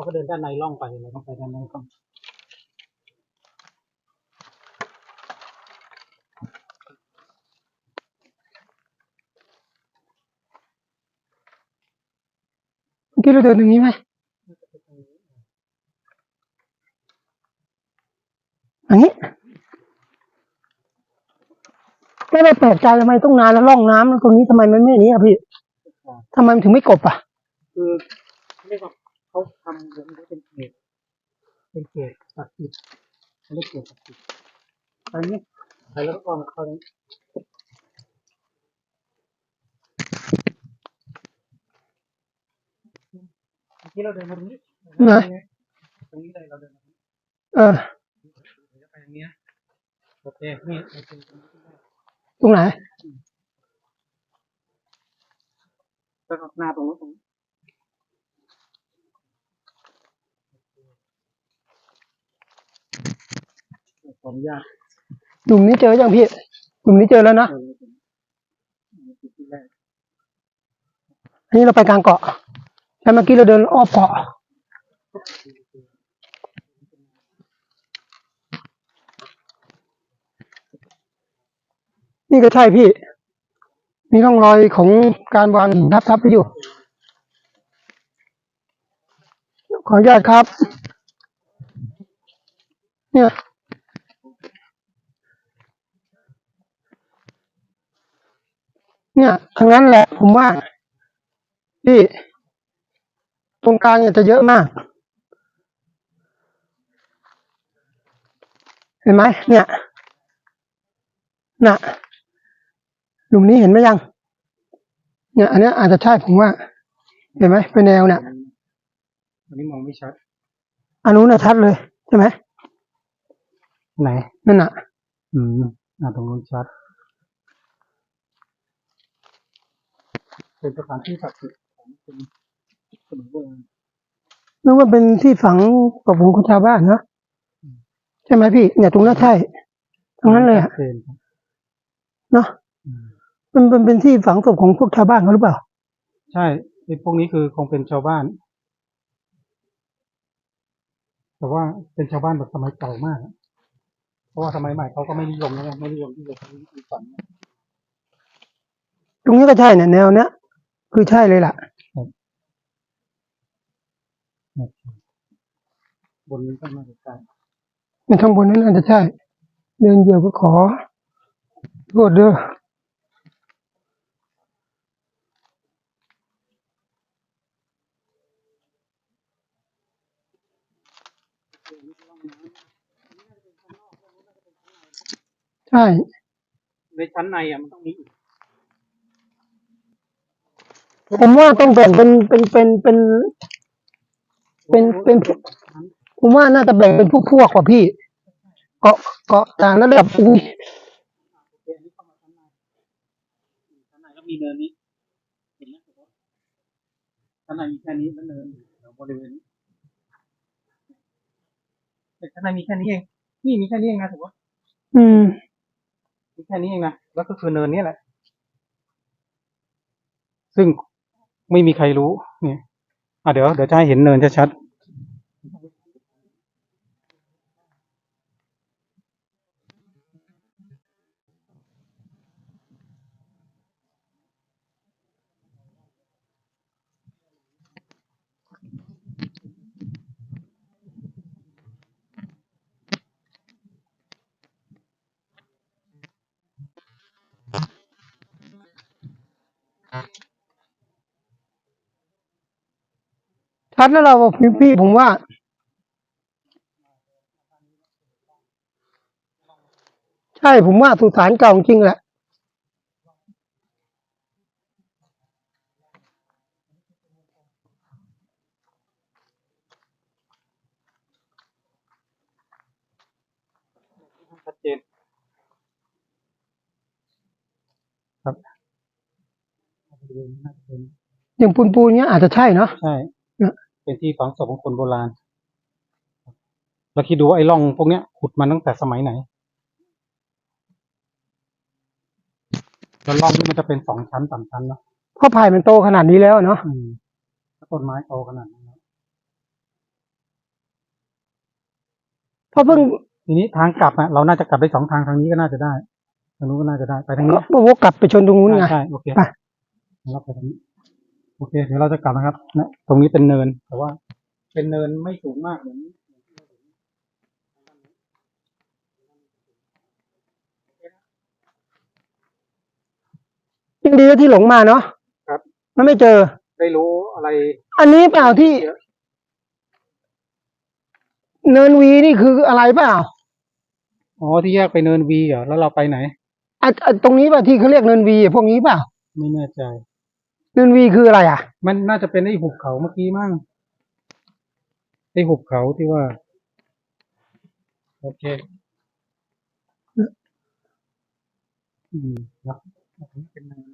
เขาก็เดินด้านในร่องไปเราต้องไปด้านในก่อนเมื่อกี้เราเดินตรงนี้ไหมอย่างนี้ไม่ได้แปลกใจทำไมต้องนานแล้วร่องน้ำตรงนี้ทำไมมันไม่นี้อะพี่ทำไมมันถึงไม่กบอะคือเรียกว่า เขาทำเหมือนกับเป็นเขตเป็นเขตศักดิ์สิทธิ์เขาเรียกเขตศักดิ์สิทธิ์ไปนี่ไปแล้วก็ออมเข้านี้เมื่อกี้เราเดินมาตรงนี้ไหนตรงนี้เลยเราเดินมาตรงนี้เออเดี๋ยวจะไปทางนี้นะโอเคนี่เราเดินตรงนี้ได้ตรงไหนแล้วก็หน้าตรงนู้นตรงนี้ ขออนุญาตหลุมนี้เจอยังพี่หลุมนี้เจอแล้วนะเดินไปตรงนี้นี่คือที่แรกอันนี้เราไปกลางเกาะแล้วเมื่อกี้เราเดินอ้อมเกาะนี่ก็ใช่พี่ มีร่องรอยของการวางหินทับทับๆไปอยู่ ขออนุญาตครับ เนี่ย เนี่ยทั้งนั้นแหละ ผมว่าพี่ ตรงกลางเนี่ยจะเยอะมาก เห็นไหมเนี่ยน่ะหลุมนี้เห็นไหมยัง เนี่ย อันเนี้ยอาจจะใช่ผมว่า เห็นไหมเป็นแนวเนี่ยอันนี้มองไม่ชัด อันนู้นน่ะชัดเลยใช่ไหมไหนนั่นน่ะ อืมอ่าตรงนู้นชัด เป็นสถานที่ศักดิ์สิทธิ์ของเป็นสมัยโบราณนึกว่าเป็นที่ฝังศพของคนชาวบ้านเนอะใช่ไหมพี่ เนี่ยตรงนั้นใช่ตรงนั้นเลยอะชัดเจนครับเนาะอืมมันเป็นเป็นที่ฝังศพของพวกชาวบ้านเขาหรือเปล่า ใช่ไอ้พวกนี้คือคงเป็นชาวบ้าน แต่ว่าเป็นชาวบ้านแบบสมัยเก่ามากอะเพราะว่าสมัยใหม่เขาก็ไม่นิยมนะไม่นิยมที่จะใช้วิธีฝังตรงนี้ก็ใช่เนี่ยแนวเนี้ย คือใช่เลยล่ะบนนี้ก็มาไกลในข้างบนนั้นอาจจะใช่ เดินเหยียบก็ขอโทษเด้อใช่ ในชั้นในอะมันต้องมีอีก ผมว่าต้องแบ่งเป็นเป็นเป็นเป็น เป็นเป็น ผมว่าน่าจะแบ่งเป็นพวกพวกๆกว่าพี่ เกาะเกาะต่างระดับอุ้ยโอเคอันนี้เข้ามาชั้นในชั้นในก็มีเนินนี้เห็นไหมชั้นในมีแค่นี้แล้วเนินแถวบริเวณนี้แต่ชั้นในมีแค่นี้เองนี่มีแค่นี้เองนะถือว่าอืมมีแค่นี้เองนะแล้วก็คือเนินนี้แหละ ซึ่ง ไม่มีใครรู้เนี่ยอะเดี๋ยวเดี๋ยวจะให้เห็นเนินชัดๆ ชัดแล้วเราบอกพี่พี่ผมว่า ใช่ผมว่าสุสานเก่าจริงแหละชัดเจนครับบริเวณนี้น่าจะเป็นอย่างปูนปูนๆเนี้ยอาจจะใช่เนาะใช่ เนี่ยเป็นที่ฝังศพของคนโบราณเราคิดดูว่าไอ้ร่องพวกเนี้ยขุดมาตั้งแต่สมัยไหนแล้วร่องนี่มันจะเป็นสองชั้นสามชั้นเนาะเพราะไผ่มันโตขนาดนี้แล้วเนาะอืมแล้วต้นไม้โตขนาดนั้นแล้วเพราะเพิ่งทีนี้ทางกลับอะเราน่าจะกลับได้สองทางทางนี้ก็น่าจะได้ทางนู้นก็น่าจะได้ไปทางนี้วกกลับไปชนตรงนู้นไงใช่ใช่โอเคไป เราไปทางนี้ โอเค เดี๋ยวเราจะกลับนะครับนะตรงนี้เป็นเนิน แต่ว่า เป็นเนินไม่สูงมากเหมือนยังดีนะที่หลงมาเนาะครับ มันไม่เจอ ได้รู้อะไร อันนี้เปล่าที่เยอะเนินวีนี่คืออะไรเปล่า อ๋อ ที่แยกไปเนินวีเหรอ แล้วเราไปไหน อะอะตรงนี้ป่ะที่เขาเรียกเนินวีพวกนี้เปล่า ไม่แน่ใจ เนินวีคืออะไรอะ มันน่าจะเป็นไอ้หุบเขาเมื่อกี้มั้งไอ้หุบเขาที่ว่า โอเคอืมนะเป็นนิน